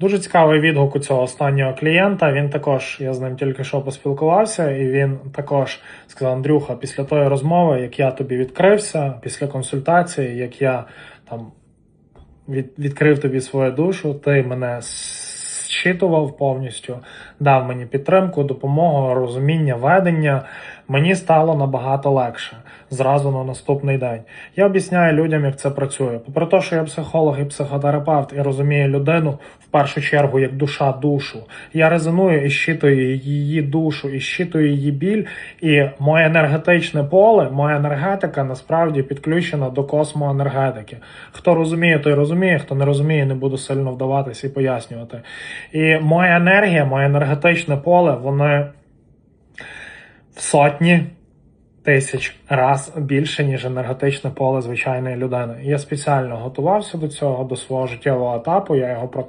Дуже цікавий відгук у цього останнього клієнта. Він також, я з ним тільки що поспілкувався, і він також сказав: Андрюха, після тої розмови, як я тобі відкрився, після консультації, як я там від, відкрив тобі свою душу, ти мене зчитував повністю, дав мені підтримку, допомогу, розуміння, ведення. Мені стало набагато легше зразу на наступний день. Я об'ясняю людям, як це працює. Попри те, що я психолог і психотерапевт і розумію людину в першу чергу як душа душу. Я резоную і щитую її душу, і щитую її біль. І моє енергетичне поле, моя енергетика насправді підключена до космоенергетики. Хто розуміє, той розуміє, хто не розуміє, не буду сильно вдаватися і пояснювати. І моя енергія, моє енергетичне поле, воно в сотні тисяч раз більше, ніж енергетичне поле звичайної людини. Я спеціально готувався до цього, до свого життєвого етапу. Я його прокачував.